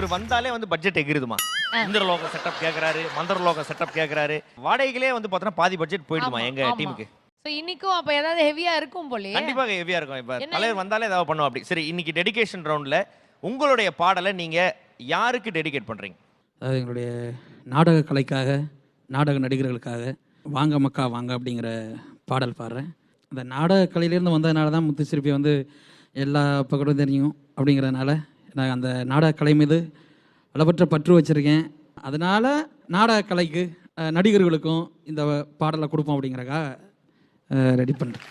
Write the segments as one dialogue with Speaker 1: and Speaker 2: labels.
Speaker 1: இவர் வந்தாலே வந்து பட்ஜெட் எகிருதுமா? இந்திரலோக செட்டப் கேக்குறாரு மந்திரலோக செட்டப் கேக்குறாரு. வாடகைகளே வந்து பார்த்தோன்னா பாதி பட்ஜெட் போயிடுமா எங்க. டீமுக்கு
Speaker 2: சோ இன்னைக்கும் அப்ப ஏதாவது ஹெவியா இருக்கும் போலயே.
Speaker 1: கண்டிப்பாக ஹெவியா இருக்கும். இப்ப தலைவர் வந்தாலே ஏதாவது பண்ணுவோம் அப்படி. சரி இன்னைக்கு டெடிகேஷன் ரவுண்ட்ல உங்களுடைய பாடலை நீங்க யாருக்கு டெடிகேட் பண்றீங்க?
Speaker 3: அதாவது எங்களுடைய நாடக கலைக்காக நாடக நடிகர்களுக்காக வாங்க மக்கா வாங்க அப்படிங்கிற பாடல் பாடுறேன். அந்த நாடக கலையிலேருந்து வந்ததுனால தான் முத்துசிற்பி வந்து எல்லா பக்கமும் தெரியும் அப்படிங்கிறதுனால நான் அந்த நாடக கலை மீது அளவற்ற பற்று வச்சுருக்கேன். அதனால் நாடக கலைக்கு நடிகர்களுக்கும் இந்த பாடலை கொடுப்போம் அப்படிங்கிறக்காக ரெடி பண்ணுறேன்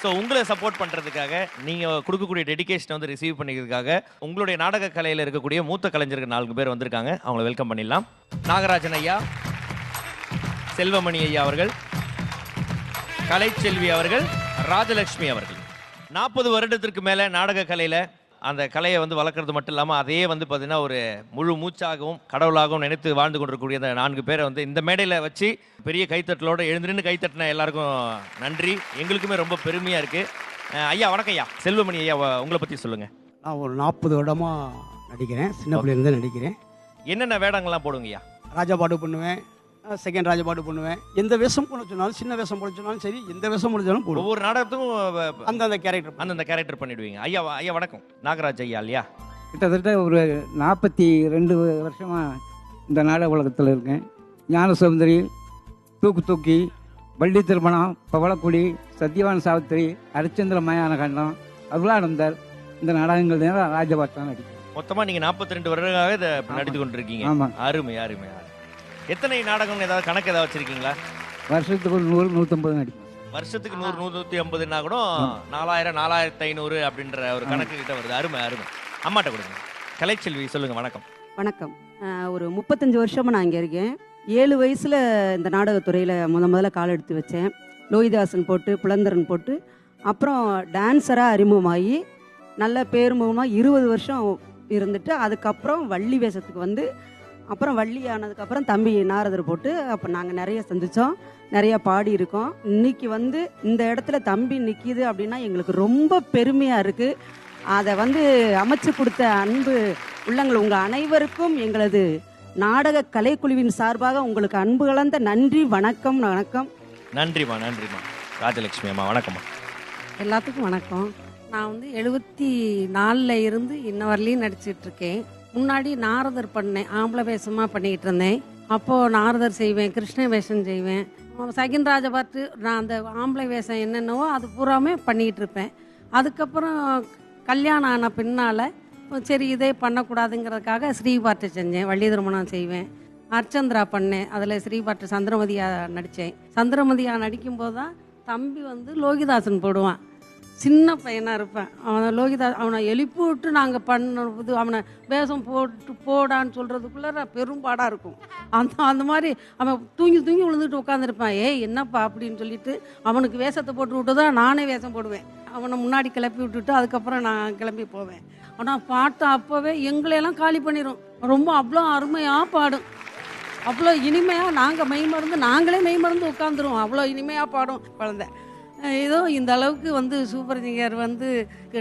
Speaker 1: ஸோ உங்களை சப்போர்ட் பண்ணுறதுக்காக நீங்கள் கொடுக்கக்கூடிய டெடிகேஷனை வந்து ரிசீவ் பண்ணிக்கிறதுக்காக உங்களுடைய நாடக கலையில் இருக்கக்கூடிய மூத்த கலைஞர்கள் நான்கு பேர் வந்திருக்காங்க. அவங்கள வெல்கம் பண்ணிடலாம். நாகராஜன் ஐயா செல்வமணி ஐயா அவர்கள் கலைச்செல்வி அவர்கள் ராஜலட்சுமி அவர்கள். நாற்பது வருடத்திற்கு மேலே நாடக கலையில் அந்த கலையை வந்து வளர்க்குறது மட்டும் இல்லாமல் அதையே வந்து பார்த்தீங்கன்னா ஒரு முழு மூச்சாகவும் கடவுளாகவும் நினைத்து வாழ்ந்து கொண்டிருக்கக்கூடிய அந்த நான்கு பேரை வந்து இந்த மேடையில் வச்சு பெரிய கைத்தட்டலோட எழுந்திருந்து கைத்தட்டின எல்லாருக்கும் நன்றி. எங்களுக்குமே ரொம்ப பெருமையாக இருக்குது ஐயா வணக்கம் ஐயா. செல்வமணி ஐயா உங்களை பற்றி சொல்லுங்கள்
Speaker 4: நான் ஒரு நாற்பது வருடமாக நடிக்கிறேன். சின்ன பிள்ளைலேருந்து நடிக்கிறேன்.
Speaker 1: என்னென்ன வேடங்கள்லாம் போடுங்க ஐயா?
Speaker 4: ராஜா பாட்டு பண்ணுவேன். செகண்ட் ராஜா பாட்டு பண்ணுவேன். எந்த வேஷம் போட சொன்னாலும் சின்ன வேஷம் போட சொன்னாலும் சரி எந்த வேஷம் முடிஞ்சாலும் போடுவோம்
Speaker 1: ஒவ்வொரு நாடகத்துக்கும்
Speaker 4: அந்தந்த கேரக்டர்
Speaker 1: அந்தந்த கேரக்டர் பண்ணிடுவீங்க. ஐயா ஐயா வணக்கம். நாகராஜ் ஐயா இல்லையா?
Speaker 5: கிட்டத்தட்ட ஒரு நாற்பத்தி ரெண்டு வருஷமாக இந்த நாடக உலகத்தில் இருக்கேன். ஞான சுந்தரி தூக்கு தூக்கி வள்ளி திருமணம் பவளக்குடி சத்யவான் சாவித்திரி ஹரிச்சந்திர மயான கண்டம் அருளானந்தர் இந்த நாடகங்கள் தான் ராஜபாட்டம் நடிக்கிறேன்.
Speaker 1: மொத்தமாக நீங்கள் நாற்பத்தி ரெண்டு வருடங்களாக இதை நடித்து கொண்டிருக்கீங்க.
Speaker 5: ஆமாம்
Speaker 1: அருமை அருமை அருமை. எத்தனை நாடகம் ஏதாவது கணக்கு ஏதாவது வச்சிருக்கீங்களா?
Speaker 5: வருஷத்துக்கு ஒரு நூறு நூற்றம்பது நடிப்பேன்
Speaker 1: வருஷத்துக்கு நூறு நூத்தி ஐம்பதுனா கூட நாலாயிரம் நாலாயிரத்தி ஐநூறு அப்படின்ற ஒரு கணக்கு கிட்ட வருது. அருமை அருமை. அம்மாட்ட கொடுங்க. கலைச்செல்வி சொல்லுங்க வணக்கம்.
Speaker 6: வணக்கம். ஒரு முப்பத்தஞ்சு வருஷமாக நான் இங்கே இருக்கேன். ஏழு வயசில் இந்த நாடகத்துறையில் முத முதல்ல கால் எடுத்து வச்சேன். லோகிதாசன் போட்டு புலந்தரன் போட்டு அப்புறம் டான்ஸராக அறிமுகமாகி நல்ல பேருமுகமாக இருபது வருஷம் இருந்துட்டு அதுக்கப்புறம் வள்ளி வேஷத்துக்கு வந்து அப்புறம் வள்ளி ஆனதுக்கப்புறம் தம்பி நாரதர் போட்டு அப்போ நாங்கள் நிறைய சந்தித்தோம் நிறைய பாடி இருக்கோம். இன்னைக்கு வந்து இந்த இடத்துல தம்பி நிற்கிது அப்படின்னா எங்களுக்கு ரொம்ப பெருமையாக இருக்குது அதை வந்து அமைச்சு கொடுத்த அன்பு உள்ளங்கள் உங்கள் அனைவருக்கும் எங்களது நாடக கலைக்குழுவின் சார்பாக உங்களுக்கு அன்பு கலந்த நன்றி வணக்கம் வணக்கம்.
Speaker 1: நன்றிம்மா நன்றிம்மா. ராஜலட்சுமி அம்மா வணக்கம்மா.
Speaker 7: எல்லாத்துக்கும் வணக்கம். நான் வந்து எழுபத்தி நாலில் இருந்து இன்ன வரலையும் நடிச்சிட்டு இருக்கேன். முன்னாடி நாரதர் பண்ணேன் ஆம்பளை வேஷமாக பண்ணிக்கிட்டு இருந்தேன். அப்போது நாரதர் செய்வேன் கிருஷ்ண வேஷம் செய்வேன். செகண்ட் பார்த்து நான் அந்த ஆம்பளை வேஷம் என்னென்னவோ அது பூராமே பண்ணிக்கிட்டு இருப்பேன். அதுக்கப்புறம் கல்யாணம் ஆன பின்னால் சரி இதே பண்ணக்கூடாதுங்கிறதுக்காக ஸ்ரீபாட்டு செஞ்சேன் வள்ளி திருமணம் செய்வேன். அர்ச்சந்திரா பண்ணேன் அதில் ஸ்ரீபாட்டு சந்திரமதியாக நடித்தேன். சந்திரமதியாக நடிக்கும்போது தான் தம்பி வந்து லோகிதாசன் போடுவான். சின்ன பையனாக இருப்பேன். அவனை லோகிதா அவனை எழுப்பி விட்டு நாங்கள் பண்ணுறது அவனை வேஷம் போட்டு போடான்னு சொல்கிறதுக்குள்ளே பெரும்பாடாக இருக்கும். அந்த அந்த மாதிரி அவன் தூங்கி தூங்கி விழுந்துட்டு உட்காந்துருப்பான் ஏய் என்னப்பா அப்படின்னு சொல்லிட்டு அவனுக்கு வேஷத்தை போட்டு விட்டு தான் நானே வேஷம் போடுவேன். அவனை முன்னாடி கிளப்பி விட்டுட்டு அதுக்கப்புறம் நான் கிளம்பி போவேன். ஆனால் பாட்டு அப்போவே எங்களையெல்லாம் காலி பண்ணிடும் ரொம்ப அவ்வளோ அருமையாக பாடும். அவ்வளோ இனிமையாக நாங்கள் மெய் மருந்து நாங்களே மெய் மருந்து உட்காந்துருவோம் அவ்வளோ இனிமையாக பாடும் குழந்தை. ஏதோ இந்த அளவுக்கு வந்து சூப்பர் சிங்கர் வந்து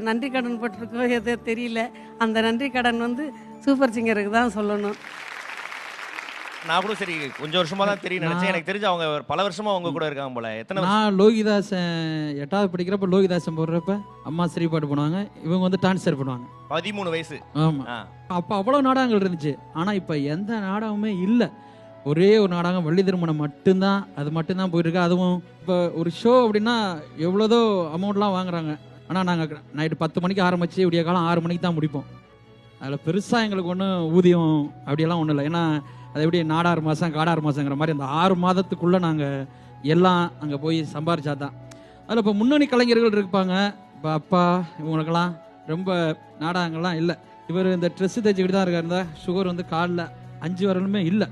Speaker 7: நன்றி கடன் பட்டிருக்கோ எதோ தெரியல. அந்த நன்றி கடன் வந்து சூப்பர் சிங்கருக்கு தான் சொல்லணும்.
Speaker 1: நான் கூட சரி கொஞ்சம் வருஷமா தான் தெரியும் நினைச்சேன். எனக்கு தெரிஞ்சு அவங்க பல வருஷமா அவங்க கூட இருக்காங்க போல. எத்தனை?
Speaker 3: நான் லோகிதாசன் எட்டாவது படிக்கிறப்ப லோகிதாசன் போடுறப்ப அம்மா ஸ்ரீபாட்டு பண்ணுவாங்க இவங்க வந்து டான்ஸர் பண்ணுவாங்க
Speaker 1: பதிமூணு வயசு.
Speaker 3: ஆமாம்
Speaker 1: ஆ.
Speaker 3: அப்போ அவ்வளோ நாடகங்கள் இருந்துச்சு. ஆனால் இப்போ எந்த நாடகமுமே இல்லை. ஒரே ஒரு நாடகம் வள்ளி திருமணம் மட்டும்தான் அது மட்டும்தான் போயிருக்கு. அதுவும் இப்போ ஒரு ஷோ அப்படின்னா எவ்வளோதோ அமௌண்ட்லாம் வாங்குறாங்க. ஆனால் நாங்கள் நைட்டு பத்து மணிக்கு ஆரம்பிச்சு விடிய காலம் ஆறு மணிக்கு தான் முடிப்போம். அதில் பெருசாக எங்களுக்கு ஒன்றும் ஊதியம் அப்படியெல்லாம் ஒன்றும் இல்லை. ஏன்னா அது எப்படி நாடாறு மாதம் காடாறு மாதங்கிற மாதிரி அந்த ஆறு மாதத்துக்குள்ளே நாங்கள் எல்லாம் அங்கே போய் சம்பாரிச்சா தான் அதில் இப்போ முன்னணி கலைஞர்கள் இருப்பாங்க. இப்போ அப்பா இவங்களுக்கெல்லாம் ரொம்ப நாடகங்கள்லாம் இல்லை. இவர் இந்த ட்ரெஸ்ஸு தைச்சிக்கிட்டு தான் இருக்காரு. சுகர் வந்து காலில் அஞ்சு வரலுமே இல்லை.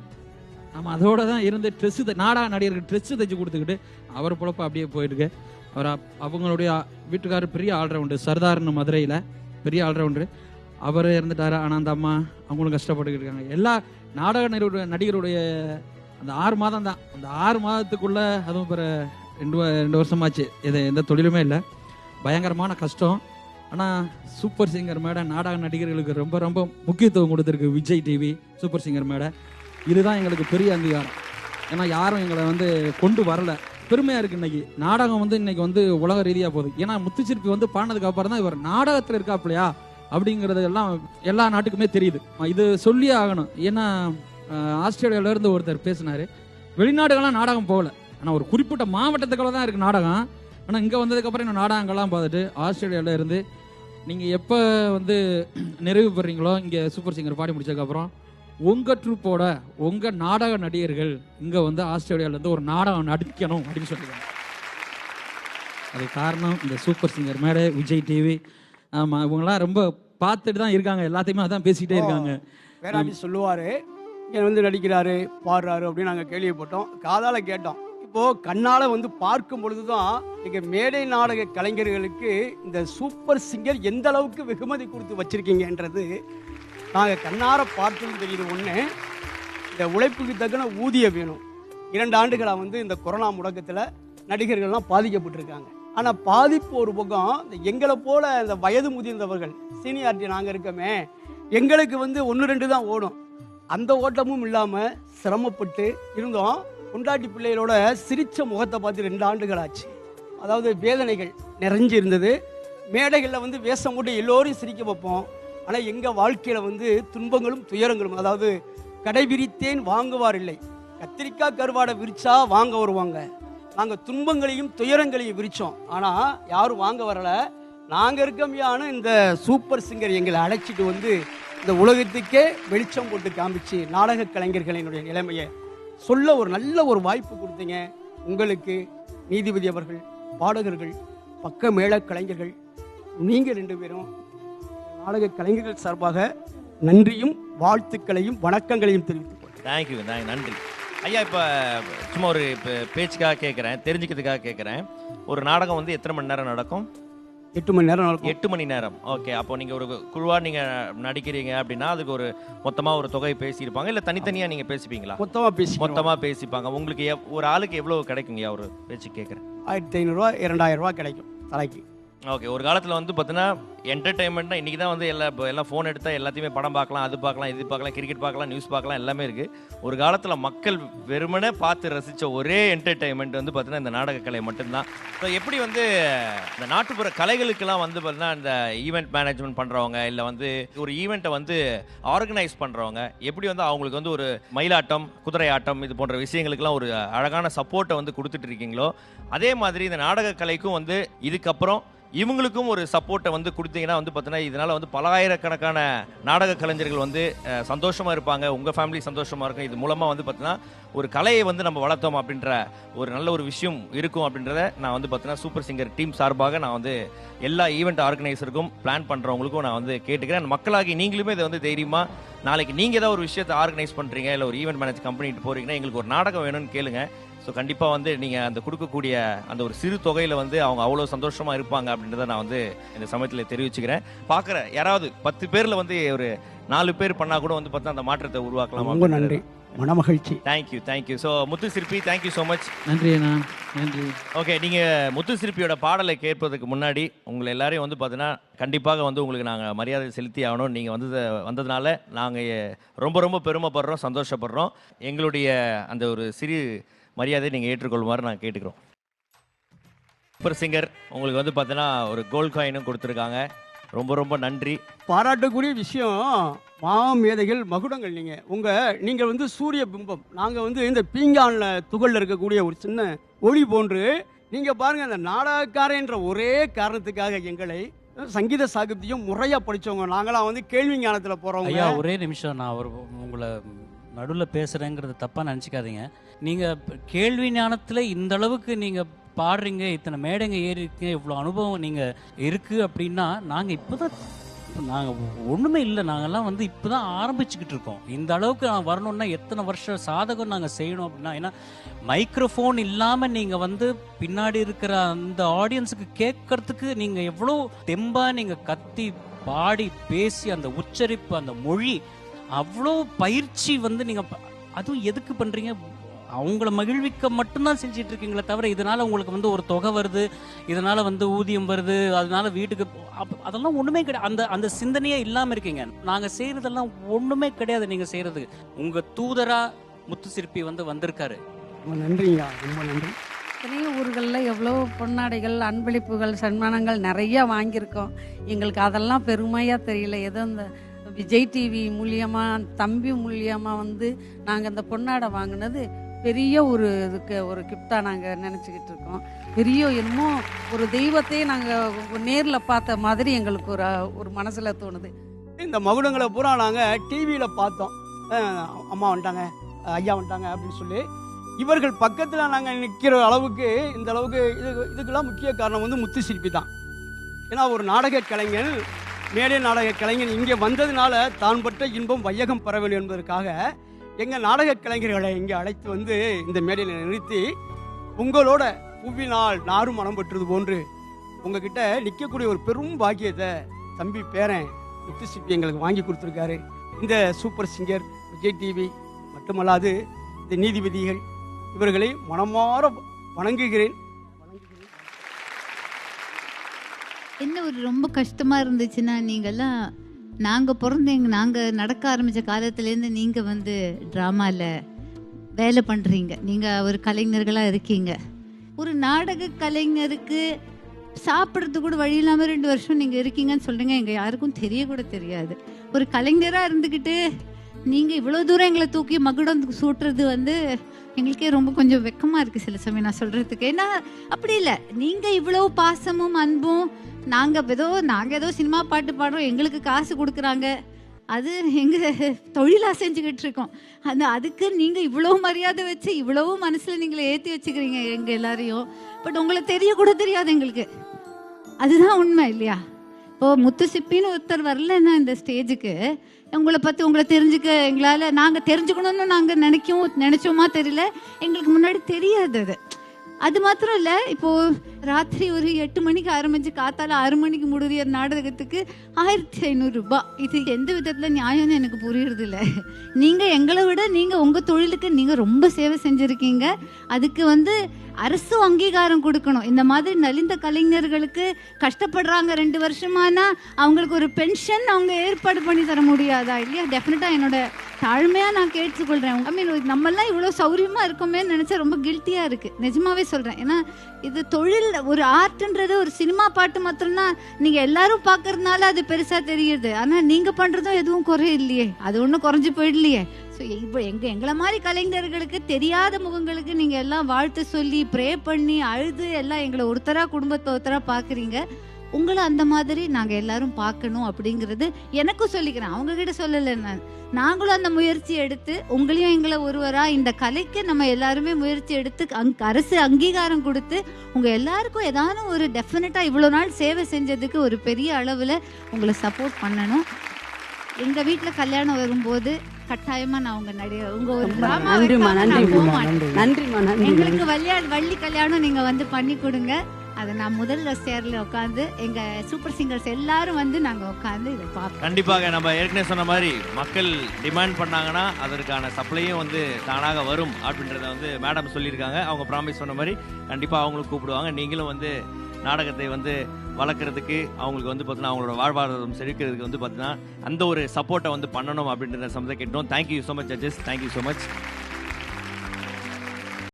Speaker 3: நம்ம அதோட தான் இருந்து ட்ரெஸ்ஸு நாடா நடிகருக்கு ட்ரெஸ்ஸு தைச்சு கொடுத்துக்கிட்டு அவர் பொழப்பு அப்படியே போயிருக்கு அவர் அப்- அவங்களுடைய வீட்டுக்காரர் பெரிய ஆல்ரவுண்டு சர்தார்னு மதுரையில் பெரிய ஆல்ரவுண்டு அவர் இறந்துட்டாரு ஆனால் அந்த அம்மா அவங்களும் கஷ்டப்பட்டுக்கிட்டு இருக்காங்க. எல்லா நாடக நடிகருடைய நடிகருடைய அந்த ஆறு மாதம் தான். அந்த ஆறு மாதத்துக்குள்ளே அதுவும் பிற ரெண்டு வ- ரெண்டு வருஷமாச்சு. இது எந்த தொழிலுமே இல்லை. பயங்கரமான கஷ்டம். ஆனால் சூப்பர் சிங்கர் மேடை நாடக நடிகர்களுக்கு ரொம்ப ரொம்ப முக்கியத்துவம் கொடுத்துருக்கு விஜய் டிவி சூப்பர் சிங்கர் மேடை. இதுதான் எங்களுக்கு பெரிய அங்கீகாரம். ஏன்னா யாரும் எங்களை வந்து கொண்டு வரல. பெருமையாக இருக்குது இன்னைக்கு. நாடகம் வந்து இன்னைக்கு வந்து உலக ரீதியாக போகுது. ஏன்னா முத்துச்சிற்பி வந்து பாடினதுக்கு அப்புறம் தான் இவர் நாடகத்தில் இருக்காப்பிலையா? அப்படிங்கிறது எல்லாம் எல்லா நாட்டுக்குமே தெரியுது. இது சொல்லியே ஆகணும். ஏன்னா ஆஸ்திரேலியாவிலேருந்து ஒருத்தர் பேசினார். வெளிநாடுகள்லாம் நாடகம் போகல. ஆனால் ஒரு குறிப்பிட்ட மாவட்டத்துக்குள்ள தான் இருக்குது நாடகம். ஆனால் இங்கே வந்ததுக்கப்புறம் இன்னும் நாடகங்கள்லாம் பார்த்துட்டு ஆஸ்திரேலியாவிலேருந்து நீங்கள் எப்போ வந்து நிறைவு பெறீங்களோ இங்கே சூப்பர் சிங்கர் பாடி முடிச்சதுக்கப்புறம் உங்கள் ட்ரூப்போட உங்கள் நாடக நடிகர்கள் இங்கே வந்து ஆஸ்திரேலியாவிலேருந்து ஒரு நாடகம் நடிக்கணும் அப்படின்னு சொல்லியிருக்காங்க. அது காரணம் இந்த சூப்பர் சிங்கர் மேடை விஜய் டிவி ஆமாம் இவங்கெல்லாம் ரொம்ப பார்த்துட்டு தான் இருக்காங்க. எல்லாத்தையுமே அதான் பேசிக்கிட்டே இருக்காங்க.
Speaker 4: வேறாண்டி சொல்லுவார். இங்கே வந்து நடிக்கிறாரு பாடுறாரு அப்படின்னு நாங்கள் கேள்விப்பட்டோம். காதால் கேட்டோம். இப்போது கண்ணால் வந்து பார்க்கும் பொழுது தான் எங்கள் மேடை நாடக கலைஞர்களுக்கு இந்த சூப்பர் சிங்கர் எந்த அளவுக்கு வெகுமதி கொடுத்து வச்சுருக்கீங்கன்றது நாங்கள் கண்ணார பார்த்ததும் தெரியுது ஒன்று இந்த உழைப்புக்கு தக்கன ஊதியம் வேணும். இரண்டு ஆண்டுகளாக வந்து இந்த கொரோனா முடக்கத்தில் நடிகர்கள்லாம் பாதிக்கப்பட்டிருக்காங்க. ஆனால் பாதிப்பு ஒரு பக்கம் இந்த எங்களை போல இந்த வயது முதிர்ந்தவர்கள் சீனியாரிட்டி நாங்கள் இருக்கோமே எங்களுக்கு வந்து ஒன்று ரெண்டு தான் ஓடும். அந்த ஓட்டமும் இல்லாமல் சிரமப்பட்டு இருந்தோம். கொண்டாட்டி பிள்ளைகளோட சிரித்த முகத்தை பார்த்து ரெண்டு ஆண்டுகள் ஆச்சு அதாவது வேதனைகள் நிறைஞ்சு இருந்தது மேடைகளில் வந்து வேஷம் போட்டு எல்லோரையும் சிரிக்க வைப்போம். ஆனால் எங்கள் வாழ்க்கையில் வந்து துன்பங்களும் துயரங்களும் அதாவது கடைபிடித்தேன் வாங்குவார் இல்லை. கத்திரிக்காய் கருவாடை விரிச்சா வாங்க வருவாங்க. நாங்கள் துன்பங்களையும் துயரங்களையும் விரித்தோம் ஆனால் யாரும் வாங்க வரலை. நாங்கள் இருக்கமையான இந்த சூப்பர் சிங்கர் எங்களை அழைச்சிட்டு வந்து இந்த உலகத்துக்கே வெளிச்சம் போட்டு காமிச்சு நாடக கலைஞர்களினுடைய நிலைமையை சொல்ல ஒரு நல்ல ஒரு வாய்ப்பு கொடுத்தீங்க. உங்களுக்கு நீதிபதி அவர்கள் பாடகர்கள் பக்க மேள கலைஞர்கள் நீங்கள் ரெண்டு பேரும் நாடக கலைஞர்கள் சார்பாக நன்றியும் வாழ்த்துக்களையும் வணக்கங்களையும் தெரிவித்துக் கொள்கிறேன்.
Speaker 1: தேங்க்யூ நன்றி. ஐயா இப்போ சும்மா ஒரு இப்போ பேச்சுக்காக கேட்குறேன் தெரிஞ்சுக்கிறதுக்காக கேட்குறேன் ஒரு நாடகம் வந்து எத்தனை மணி நேரம் நடக்கும்?
Speaker 4: எட்டு மணி நேரம் நடக்கும்.
Speaker 1: எட்டு மணி நேரம். ஓகே அப்போ நீங்கள் ஒரு குழுவாக நீங்கள் நடிக்கிறீங்க அப்படின்னா அதுக்கு ஒரு மொத்தமாக ஒரு தொகை பேசியிருப்பாங்க இல்லை தனித்தனியாக நீங்கள் பேசிப்பீங்களா?
Speaker 4: மொத்தமாக பேசி
Speaker 1: மொத்தமாக பேசிப்பாங்க. உங்களுக்கு எவ்- ஒரு ஆளுக்கு எவ்வளோ கிடைக்குங்கய்யா? ஒரு பேச்சு கேட்குறேன்
Speaker 4: ஆயிரத்தி ஐநூறுரூவா இரண்டாயிரம் ரூபா கிடைக்கும் தலைக்கு.
Speaker 1: ஓகே ஒரு காலத்தில் வந்து பார்த்தீங்கன்னா என்டர்டைன்மெண்ட்னா இன்றைக்கி தான் வந்து எல்லா இப்போ எல்லாம் ஃபோன் எடுத்தால் எல்லாத்தையுமே படம் பார்க்கலாம் அது பார்க்கலாம் இது பார்க்கலாம் கிரிக்கெட் பார்க்கலாம் நியூஸ் பார்க்கலாம் எல்லாமே இருக்குது ஒரு காலத்தில் மக்கள் வெறுமனே பார்த்து ரசித்த ஒரே என்டர்டைன்மெண்ட் வந்து பார்த்திங்கன்னா இந்த நாடகக்கலை மட்டும்தான். ஸோ எப்படி வந்து இந்த நாட்டுப்புற கலைகளுக்கெல்லாம் வந்து பார்த்தீங்கன்னா இந்த ஈவெண்ட் மேனேஜ்மெண்ட் பண்ணுறவங்க இல்லை வந்து ஒரு ஈவெண்ட்டை வந்து ஆர்கனைஸ் பண்ணுறவங்க எப்படி வந்து அவங்களுக்கு வந்து ஒரு மயிலாட்டம் குதிரை ஆட்டம் இது போன்ற விஷயங்களுக்கெல்லாம் ஒரு அழகான சப்போர்ட்டை வந்து கொடுத்துட்டு இருக்கீங்களோ அதே மாதிரி இந்த நாடக கலைக்கும் வந்து இதுக்கப்புறம் இவங்களுக்கும் ஒரு சப்போர்ட்டை வந்து கொடுத்து கொடுத்தீங்கன்னா வந்து பார்த்தீங்கன்னா இதனால் வந்து பலாயிரக்கணக்கான நாடக கலைஞர்கள் வந்து சந்தோஷமாக இருப்பாங்க. உங்கள் ஃபேமிலி சந்தோஷமாக இருக்கும். இது மூலமாக வந்து பார்த்தீங்கன்னா ஒரு கலையை வந்து நம்ம வளர்த்தோம் அப்படின்ற ஒரு நல்ல ஒரு விஷயம் இருக்கும் அப்படின்றத நான் வந்து பார்த்தீங்கன்னா சூப்பர் சிங்கர் டீம் சார்பாக நான் வந்து எல்லா ஈவெண்ட் ஆர்கனைசருக்கும் பிளான் பண்ணுறவங்களுக்கும் நான் வந்து கேட்டுக்கிறேன். மக்களாகி நீங்களுமே இதை வந்து தைரியமாக நாளைக்கு நீங்கள் ஏதாவது ஒரு விஷயத்தை ஆர்கனைஸ் பண்ணுறீங்க இல்லை ஒரு ஈவெண்ட் மேனேஜ் கம்பெனிட்டு போகிறீங்கன்னா எங்களுக்கு ஒரு நாடகம் வேணும்னு கேளுங்க. ஸோ கண்டிப்பாக வந்து நீங்கள் அந்த கொடுக்கக்கூடிய அந்த ஒரு சிறு தொகையில் வந்து அவங்க அவ்வளோ சந்தோஷமாக இருப்பாங்க அப்படின்றத நான் வந்து இந்த சமயத்தில் தெரிவிச்சுக்கிறேன். பார்க்குற யாராவது பத்து பேரில் வந்து ஒரு நாலு பேர் பண்ணால் கூட வந்து பார்த்தா அந்த மாற்றத்தை உருவாக்கலாம்
Speaker 4: ரொம்ப நன்றி. மனமகிழ்ச்சி.
Speaker 1: தேங்க்யூ தேங்க்யூ ஸோ முத்து சிற்பி தேங்க்யூ ஸோ மச்
Speaker 3: நன்றி அண்ணா நன்றி.
Speaker 1: ஓகே நீங்கள் முத்து சிற்பியோட பாடலை கேட்பதுக்கு முன்னாடி உங்களை எல்லாரையும் வந்து பார்த்தீங்கன்னா கண்டிப்பாக வந்து உங்களுக்கு நாங்கள் மரியாதை செலுத்தி ஆகணும். நீங்கள் வந்து வந்ததுனால நாங்கள் ரொம்ப ரொம்ப பெருமைப்படுறோம் சந்தோஷப்படுறோம். எங்களுடைய அந்த ஒரு சிறு மரியாதையை நீங்கள் ஏற்றுக்கொள்ளுமாறு நாங்கள் கேட்டுக்கிறோம். சூப்பர் சிங்கர் உங்களுக்கு வந்து பார்த்தீங்கன்னா ஒரு கோல்ட் காயினும் கொடுத்துருக்காங்க. ரொம்ப ரொம்ப நன்றி.
Speaker 4: பாராட்டக்கூடிய விஷயம் மாமேதைகள் மகுடங்கள் நீங்கள் உங்கள் நீங்கள் வந்து சூரிய பிம்பம். நாங்கள் வந்து இந்த பீங்கானில் துகளில் இருக்கக்கூடிய ஒரு சின்ன ஒளி போன்று நீங்கள் பாருங்கள் அந்த நாடகக்காரன்ற ஒரே காரணத்துக்காக எங்களை சங்கீத சாகித்யம் முறையாக படித்தவங்க நாங்களாம் வந்து கேள்வி ஞானத்தில்
Speaker 8: ஐயா
Speaker 4: போகிறவங்க
Speaker 8: ஒரே நிமிஷம். நான் ஒரு உங்களை நடுவில் பேசுகிறேங்கிறது தப்பாக நினச்சிக்காதீங்க. நீங்கள் கேள்வி ஞானத்தில் இந்த அளவுக்கு நீங்கள் பாடுறீங்க இத்தனை மேடைங்க ஏறி இருக்கீங்க இவ்வளோ அனுபவம் நீங்கள் இருக்குது அப்படின்னா நாங்கள் இப்போ தான் நாங்கள் ஒன்றுமே இல்லை. நாங்கள்லாம் வந்து இப்போ தான் ஆரம்பிச்சுக்கிட்டு இருக்கோம். இந்த அளவுக்கு நான் வரணும்னா எத்தனை வருஷம் சாதகம் நாங்கள் செய்யணும் அப்படின்னா ஏன்னா மைக்ரோஃபோன் இல்லாமல் நீங்கள் வந்து பின்னாடி இருக்கிற அந்த ஆடியன்ஸுக்கு கேட்கறதுக்கு நீங்கள் எவ்வளோ தெம்பாக நீங்கள் கத்தி பாடி பேசி அந்த உச்சரிப்பு அந்த மொழி அவ்வளோ பயிற்சி வந்து நீங்கள் அதுவும் எதுக்கு பண்ணுறீங்க அவங்கள மகிழ்விக்க மட்டும்தான் செஞ்சிட்டு இருக்கீங்களே தவிர இதனால உங்களுக்கு வந்து ஒரு தொகை வருது இதனால வந்து ஊதியம் வருது அதனால வீட்டுக்கு அப்ப- அதெல்லாம் ஒண்ணுமே கிடையாது அந்த அந்த சிந்தனையே இல்லாம இருக்கீங்க. நாங்க செய்யறதெல்லாம் ஒண்ணுமே கிடையாது நீங்க செய்யறது உங்க தூதரா முத்து சிற்பி வந்து வந்திருக்காரு.
Speaker 4: ரொம்ப நன்றிங்க ரொம்ப நன்றி.
Speaker 7: எத்தனையோ ஊர்களில் எவ்வளோ பொன்னாடைகள் அன்பளிப்புகள் சன்மானங்கள் நிறைய வாங்கியிருக்கோம். எங்களுக்கு அதெல்லாம் பெருமையாக தெரியல. ஏதோ இந்த விஜய் டிவி மூலியமாக தம்பி மூலியமாக வந்து நாங்கள் இந்த பொன்னாடை வாங்கினது பெரிய ஒரு இதுக்கு ஒரு கிஃப்டாக நாங்கள் நினச்சிக்கிட்டு இருக்கோம். பெரிய என்னமோ ஒரு தெய்வத்தையே நாங்கள் நேரில் பார்த்த மாதிரி எங்களுக்கு ஒரு ஒரு மனசில் தோணுது.
Speaker 4: இந்த மகுடங்களை பூரா நாங்கள் டிவியில் பார்த்தோம். அம்மா வந்துட்டாங்க ஐயா வந்துட்டாங்க அப்படின்னு சொல்லி. இவர்கள் பக்கத்தில் நாங்கள் நிற்கிற அளவுக்கு இந்த அளவுக்கு இது இதுக்கெல்லாம் முக்கிய காரணம் வந்து முத்து சிற்பி தான். ஏன்னா ஒரு நாடக கலைஞர் மேடை நாடக கலைஞன் இங்கே வந்ததுனால தான் பட்ட இன்பம் வையகம் பெறவில்லை என்பதற்காக எங்கள் நாடக கலைஞர்களை இங்கே அழைத்து வந்து இந்த மேடையில் நிறுத்தி உங்களோட புவினால் நாரும் மனம் பெற்றது போன்று உங்ககிட்ட நிற்கக்கூடிய ஒரு பெரும் பாக்கியத்தை தம்பி பேரன் முத்துசிப்பி எங்களுக்கு வாங்கி கொடுத்துருக்காரு. இந்த சூப்பர் சிங்கர் விஜய் டிவி மட்டுமல்லாது இந்த நீதிபதிகள் இவர்களை மனமாற வணங்குகிறேன்.
Speaker 9: என்ன ஒரு ரொம்ப கஷ்டமாக இருந்துச்சுன்னா நீங்களெல்லாம் நாங்கள் பிறந்த பிறந்தீங்க நாங்கள் நடக்க ஆரம்பித்த காலத்துலேருந்து நீங்கள் வந்து ட்ராமாவில் வேலை பண்ணுறீங்க நீங்கள் ஒரு கலைஞர்களாக இருக்கீங்க. ஒரு நாடக கலைஞருக்கு சாப்பிட்றது கூட வழி இல்லாமல் ரெண்டு வருஷம் நீங்கள் இருக்கீங்கன்னு சொல்கிறீங்க எங்கள் யாருக்கும் தெரிய கூட தெரியாது. ஒரு கலைஞராக இருந்துக்கிட்டு நீங்க இவ்வளவு தூரம் எங்களை தூக்கி மகுடம் சூட்டுறது வந்து எங்களுக்கே ரொம்ப கொஞ்சம் வெக்கமா இருக்கு சில சமயம் நான் சொல்றதுக்கு. ஏன்னா அப்படி இல்லை. நீங்க இவ்வளவு பாசமும் அன்பும் நாங்க ஏதோ நாங்க ஏதோ சினிமா பாட்டு பாடுறோம் எங்களுக்கு காசு கொடுக்குறாங்க. அது எங்க தொழிலா செஞ்சுக்கிட்டு இருக்கோம். அந்த அதுக்கு நீங்க இவ்வளவு மரியாதை வச்சு இவ்வளவு மனசுல நீங்களை ஏத்தி வச்சுக்கிறீங்க எங்க எல்லாரையும். பட் உங்களை தெரிய கூட தெரியாது எங்களுக்கு. அதுதான் உண்மை இல்லையா? இப்போ முத்து சிப்பின்னு ஒருத்தர் வரலன்னா இந்த ஸ்டேஜுக்கு உங்களை பற்றி உங்களை தெரிஞ்சுக்க எங்களால் நாங்கள் தெரிஞ்சுக்கணும்னு நாங்கள் நினைக்கோம் நினச்சோமா தெரியல. எங்களுக்கு முன்னாடி தெரியாது அது. அது மாத்திரம் இல்லை இப்போது ராத்திரி ஒரு எட்டு மணிக்கு ஆரம்பிச்சு காத்தால ஆறு மணிக்கு முடிகிற நாடகத்துக்கு ஆயிரத்தி ஐநூறுரூபா இது எந்த விதத்தில் நியாயம்னு எனக்கு புரியுறது இல்லை நீங்கள் எங்களை விட நீங்கள் உங்கள் தொழிலுக்கு நீங்கள் ரொம்ப சேவை செஞ்சுருக்கீங்க. அதுக்கு வந்து அரசு அங்கீகாரம் கொடுக்கணும். இந்த மாதிரி நலிந்த கலைஞர்களுக்கு கஷ்டப்படுறாங்க ரெண்டு வருஷமானா அவங்களுக்கு ஒரு பென்ஷன் அவங்க ஏற்பாடு பண்ணி தர முடியாதா? இல்லையா? டெஃபினட்டா என்னோட தாழ்மையாக நான் கேட்டுக்கொள்கிறேன் ஐ மீன் நம்மெல்லாம் இவ்வளோ சௌரியமாக இருக்கோமே நினச்சா ரொம்ப கில்ட்டியாக இருக்குது நிஜமாவே சொல்கிறேன் ஏன்னா இது தொழில் ஒரு ஆர்ட்ன்றது ஒரு சினிமா பாட்டு மாத்திரம்தான் நீங்கள் எல்லாரும் பார்க்கறதுனால அது பெருசாக தெரியுது. ஆனால் நீங்கள் பண்ணுறதும் எதுவும் குறை இல்லையே அது ஒன்றும் குறைஞ்சு போயிடலையே. ஸோ இப்போ எங்கள் எங்களை மாதிரி கலைஞர்களுக்கு தெரியாத முகங்களுக்கு நீங்கள் எல்லாம் வாழ்த்து சொல்லி ப்ரே பண்ணி அழுது எல்லாம் எங்களை ஒருத்தராக குடும்பத்தை ஒருத்தராக பார்க்குறீங்க உங்களை அந்த மாதிரி நாங்கள் எல்லாரும் பார்க்கணும் அப்படிங்கிறது எனக்கும் சொல்லிக்கிறேன். அவங்க கிட்ட சொல்லலை நான். நாங்களும் அந்த முயற்சி எடுத்து உங்களையும் எங்களை ஒருவரா இந்த கலைக்கு நம்ம எல்லாருமே முயற்சி எடுத்து அங் அரசு அங்கீகாரம் கொடுத்து உங்க எல்லாருக்கும் ஏதானும் ஒரு டெஃபினட்டா இவ்வளோ நாள் சேவை செஞ்சதுக்கு ஒரு பெரிய அளவில் உங்களை சப்போர்ட் பண்ணணும். எங்க வீட்டில் கல்யாணம் வரும்போது கட்டாயமா நான் உங்க நடிகை உங்க ஒரு
Speaker 6: ரொம்ப
Speaker 9: drama
Speaker 6: நன்றிம்மா
Speaker 9: வைக்காம நான் போக
Speaker 6: நன்றிம்மா
Speaker 9: மாட்டேன்.
Speaker 6: நன்றிம்மா நன்றி
Speaker 9: எங்களுக்கு வள்ளியா வள்ளி கல்யாணம் நீங்க வந்து பண்ணி கொடுங்க. அதை நான் முதல்ல சேர்ல உட்காந்து எங்க சூப்பர் சிங்கர்ஸ் எல்லாரும் வந்து நாங்க உட்காந்து இதை பார்ப்போம்.
Speaker 1: கண்டிப்பாக நம்ம ஏற்கனவே சொன்ன மாதிரி மக்கள் டிமாண்ட் பண்ணாங்கன்னா அதற்கான சப்ளையும் வந்து தானாக வரும் அப்படின்றத வந்து மேடம் சொல்லியிருக்காங்க. அவங்க ப்ராமிஸ் சொன்ன மாதிரி கண்டிப்பாக அவங்களும் கூப்பிடுவாங்க. நீங்களும் வந்து நாடகத்தை வந்து வளர்க்குறதுக்கு அவங்களுக்கு வந்து பார்த்தீங்கன்னா அவங்களோட வாழ்வாதாரம் செழிக்கிறதுக்கு வந்து பார்த்தீங்கன்னா அந்த ஒரு சப்போர்ட்டை வந்து பண்ணணும் அப்படின்றத சம்மந்தம் கேட்டோம் thank you so much judges thank you so much